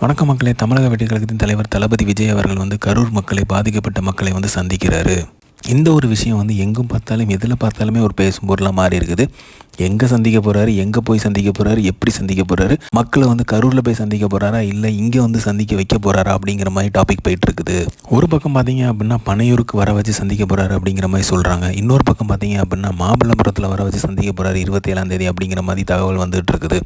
வணக்க மக்களே. தமிழக வெட்டிக்கழகத்தின் தலைவர் தளபதி விஜய் அவர்கள் வந்து கரூர் மக்களை பாதிக்கப்பட்ட மக்களை வந்து சந்திக்கிறாரு. இந்த ஒரு விஷயம் வந்து எங்கும் பார்த்தாலும் எதில் பார்த்தாலுமே ஒரு பேசும் பொருளாக மாறி இருக்குது எங்கே சந்திக்க போகிறாரு எங்கே போய் சந்திக்க போகிறாரு எப்படி சந்திக்க போகிறாரு மக்களை வந்து கரூரில் போய் சந்திக்க போகிறாரா இல்லை இங்கே வந்து சந்திக்க வைக்க போகிறாரா அப்படிங்கிற மாதிரி டாபிக் போயிட்டு இருக்குது ஒரு பக்கம் பார்த்தீங்க அப்படின்னா பனையூருக்கு வர வச்சு சந்திக்க போகிறாரு அப்படிங்கிற மாதிரி சொல்கிறாங்க இன்னொரு பக்கம் பார்த்தீங்க அப்படின்னா மாமல்லபுரத்தில் வர வச்சு சந்திக்க போகிறாரு இருபத்தேழாம் தேதி அப்படிங்கிற மாதிரி தகவல் வந்துட்டு இருக்குது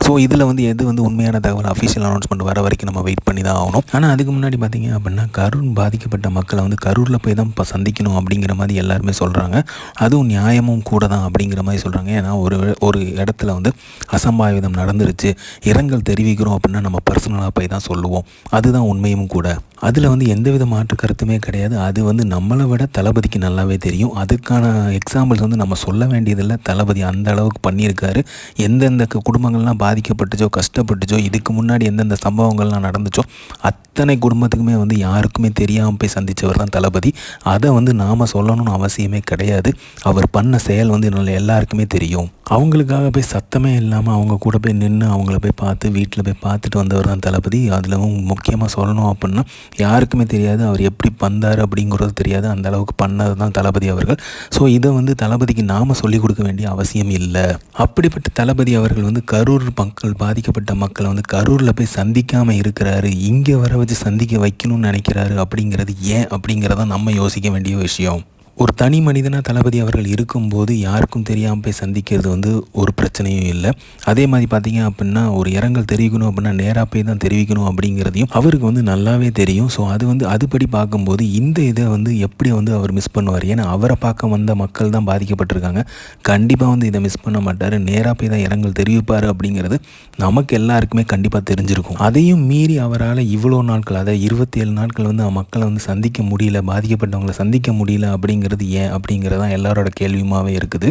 ஸோ இதில் வந்து எது வந்து உண்மையான தகவல்? அஃபிஷியல் அனௌன்ஸ்மெண்ட் வர வரைக்கும் நம்ம வெயிட் பண்ணி தான் ஆகணும். ஆனால் அதுக்கு முன்னாடி பார்த்தீங்க அப்படின்னா கரூர் பாதிக்கப்பட்ட மக்களை வந்து கரூரில் போய் தான் இப்போ சந்திக்கணும் அப்படிங்கிற மாதிரி எல்லாருமே சொல்கிறாங்க அதுவும் நியாயமும் கூட தான் அப்படிங்கிற மாதிரி சொல்கிறாங்க ஏன்னா ஒரு ஒரு இடத்துல வந்து அசம்பாவிதம் நடந்துருச்சு. இரங்கல் தெரிவிக்கிறோம் அப்படின்னா நம்ம பர்சனலாக போய் தான் சொல்லுவோம். அதுதான் உண்மையும் கூட. அதில் வந்து எந்தவித மாற்று கருத்துமே கிடையாது. அது வந்து நம்மளை விட தளபதிக்கு நல்லாவே தெரியும். அதுக்கான எக்ஸாம்பிள்ஸ் வந்து நம்ம சொல்ல வேண்டியதில்லை. தளபதி அந்த அளவுக்கு பண்ணியிருக்காரு. எந்தெந்த குடும்பங்கள்லாம் பாதிக்கப்பட்டுச்சோ கஷ்டப்பட்டுச்சோ இதுக்கு முன்னாடி எந்தெந்த சம்பவங்கள்லாம் நடந்துச்சோ அத்தனை குடும்பத்துக்குமே வந்து யாருக்குமே தெரியாமல் போய் சந்தித்தவர் தான் தளபதி. அதை வந்து நாம் சொல்லணும்னு அவசியமே கிடையாது. அவர் பண்ண செயல் வந்து எல்லாருக்குமே தெரியும். அவங்களுக்காக போய் சத்தமே இல்லாமல் அவங்க கூட போய் நின்று அவங்கள போய் பார்த்து வீட்டில் போய் பார்த்துட்டு வந்தவர் தான் தளபதி. அதிலவும் முக்கியமாக சொல்லணும் அப்படின்னா யாருக்குமே தெரியாது அவர் எப்படி வந்தார் அப்படிங்கிறது தெரியாது. அந்த அளவுக்கு பண்ணது தான் தளபதி அவர்கள். ஸோ இதை வந்து தளபதிக்கு நாம் சொல்லிக் கொடுக்க வேண்டிய அவசியம் இல்லை. அப்படிப்பட்ட தளபதி அவர்கள் வந்து கரூர் மக்கள் பாதிக்கப்பட்ட மக்களை வந்து கரூரில் போய் சந்திக்காமல் இருக்கிறாரு. இங்கே வர வச்சு சந்திக்க வைக்கணும்னு நினைக்கிறாரு அப்படிங்கிறது ஏன் அப்படிங்கிறத நம்ம யோசிக்க வேண்டிய விஷயம். ஒரு தனி மனிதனாக தளபதி அவர்கள் இருக்கும்போது யாருக்கும் தெரியாமல் போய் சந்திக்கிறது வந்து ஒரு பிரச்சனையும் இல்லை. அதே மாதிரி பார்த்தீங்க அப்படின்னா ஒரு இரங்கல் தெரிவிக்கணும் அப்படின்னா நேராக போய் தான் தெரிவிக்கணும் அப்படிங்கிறதையும் அவருக்கு வந்து நல்லாவே தெரியும். ஸோ அது வந்து அதுபடி பார்க்கும்போது இந்த இதை வந்து எப்படி வந்து அவர் மிஸ் பண்ணுவார்? ஏன்னா அவரை பார்க்க வந்த மக்கள் தான் பாதிக்கப்பட்டிருக்காங்க. கண்டிப்பாக வந்து இதை மிஸ் பண்ண மாட்டார். நேராக போய் தான் இரங்கல் தெரிவிப்பார் அப்படிங்கிறது நமக்கு எல்லாருக்குமே கண்டிப்பாக தெரிஞ்சிருக்கும். அதையும் மீறி அவரால் இவ்வளோ நாட்கள் அதாவது இருபத்தி ஏழு நாட்கள் வந்து மக்களை வந்து சந்திக்க முடியல பாதிக்கப்பட்டவங்களை சந்திக்க முடியல அப்படிங்கிறது ஏன் அப்படிங்கிறது தான் எல்லாரோட கேள்வியுமாகவே இருக்குது.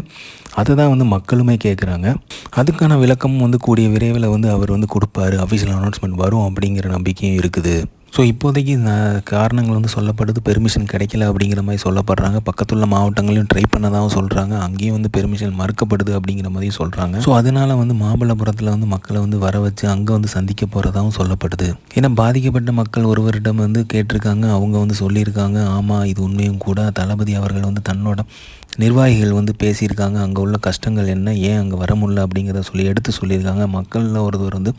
அதை தான் வந்து மக்களுமே கேட்குறாங்க அதுக்கான விளக்கமும் வந்து கூடிய விரைவில் வந்து அவர் வந்து கொடுப்பாரு. அஃபிஷியல் அனௌன்ஸ்மெண்ட் வரும் அப்படிங்கிற நம்பிக்கையும் இருக்குது. ஸோ இப்போதைக்கு காரணங்கள் வந்து சொல்லப்படுது பெர்மிஷன் கிடைக்கல அப்படிங்கிற மாதிரி சொல்லப்படுறாங்க. பக்கத்துள்ள மாவட்டங்களையும் ட்ரை பண்ணதாகவும் சொல்கிறாங்க அங்கேயும் வந்து பெர்மிஷன் மறுக்கப்படுது அப்படிங்கிற மாதிரியும் சொல்கிறாங்க ஸோ அதனால் வந்து மாமல்லபுரத்தில் வந்து மக்களை வந்து வர வச்சு அங்கே வந்து சந்திக்க போகிறதாகவும் சொல்லப்படுது. ஏன்னா பாதிக்கப்பட்ட மக்கள் ஒருவரிடம் வந்து கேட்டிருக்காங்க. அவங்க வந்து சொல்லியிருக்காங்க. ஆமாம் இது உண்மையும் கூட. தளபதி அவர்கள் வந்து தன்னோட நிர்வாகிகள் வந்து பேசியிருக்காங்க. அங்கே உள்ள கஷ்டங்கள் என்ன? ஏன் அங்கே வர முடியல அப்படிங்கிறத சொல்லி எடுத்து சொல்லியிருக்காங்க. மக்களில் ஒருத்தர் வந்து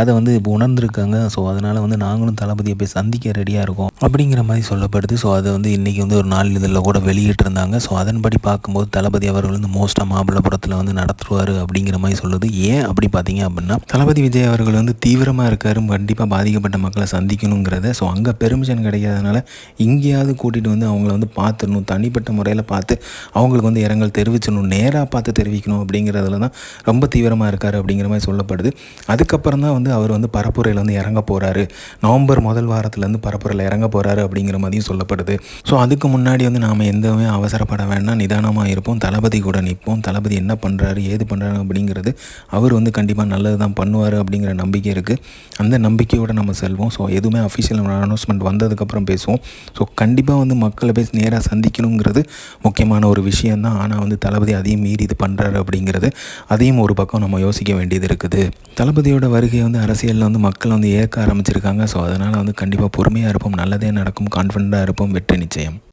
அதை வந்து இப்போ உணர்ந்திருக்காங்க. ஸோ அதனால் வந்து நாங்களும் தளபதியை போய் சந்திக்க ரெடியாக இருக்கும் அப்படிங்கிற மாதிரி சொல்லப்படுது. ஸோ அதை வந்து இன்றைக்கி வந்து ஒரு நாள் இதில் கூட வெளியிட்டிருந்தாங்க. ஸோ அதன்படி பார்க்கும்போது தளபதி அவர்கள் வந்து மோஸ்ட்டாக மாமல்லபுரத்தில் வந்து நடத்துவார் அப்படிங்கிற மாதிரி சொல்லுது. ஏன் அப்படி பார்த்தீங்க அப்படின்னா தளபதி விஜய் அவர்கள் வந்து தீவிரமாக இருக்காரு கண்டிப்பாக பாதிக்கப்பட்ட மக்களை சந்திக்கணுங்கிறத. ஸோ அங்கே பெர்மிஷன் கிடைக்காதனால இங்கேயாவது கூட்டிகிட்டு வந்து அவங்கள வந்து பார்த்துடணும் தனிப்பட்ட முறையில் பார்த்து அவங்களுக்கு வந்து இரங்கல் தெரிவிச்சிடணும் நேராக பார்த்து தெரிவிக்கணும் அப்படிங்கிறதுல தான் ரொம்ப தீவிரமாக இருக்கார் அப்படிங்கிற மாதிரி சொல்லப்படுது. அதுக்கப்புறம் தான் வந்து அவர் வந்து பரப்புரையில் வந்து இறங்க போகிறாரு நவம்பர் முதல் வாரத்துலேருந்து பரப்புரையில் இறங்க போகிறாரு அப்படிங்கிற மாதிரியும் சொல்லப்படுது. ஸோ அதுக்கு முன்னாடி வந்து நாம் எந்தவுமே அவசரப்பட வேண்டாம் நிதானமாக இருப்போம் தளபதி கூட நிற்போம் தளபதி என்ன பண்ணுறாரு ஏது பண்ணுறாரு அப்படிங்கிறது அவர் வந்து கண்டிப்பாக நல்லது தான் பண்ணுவார் அப்படிங்கிற நம்பிக்கை இருக்குது அந்த நம்பிக்கையோடு நம்ம செல்வோம். ஸோ எதுவுமே அஃபிஷியல் அனௌன்ஸ்மெண்ட் வந்ததுக்கப்புறம் பேசுவோம். ஸோ கண்டிப்பாக வந்து மக்களை போய் நேராக சந்திக்கணுங்கிறது முக்கியமான ஒரு விஷயந்தான் ஆனால் வந்து தளபதி அதையும் மீறி இது பண்ணுறாரு அப்படிங்கிறது அதையும் ஒரு பக்கம் நம்ம யோசிக்க வேண்டியது இருக்குது. தளபதியோட வருகை வந்து அரசியலில் வந்து மக்கள் வந்து ஏற்க ஆரம்பிச்சிருக்காங்க. ஸோ அதனால் வந்து கண்டிப்பாக பொறுமையாக இருப்போம் நல்லதே நடக்கும் கான்ஃபிடண்ட்டாக இருப்போம் வெற்றி நிச்சயம்.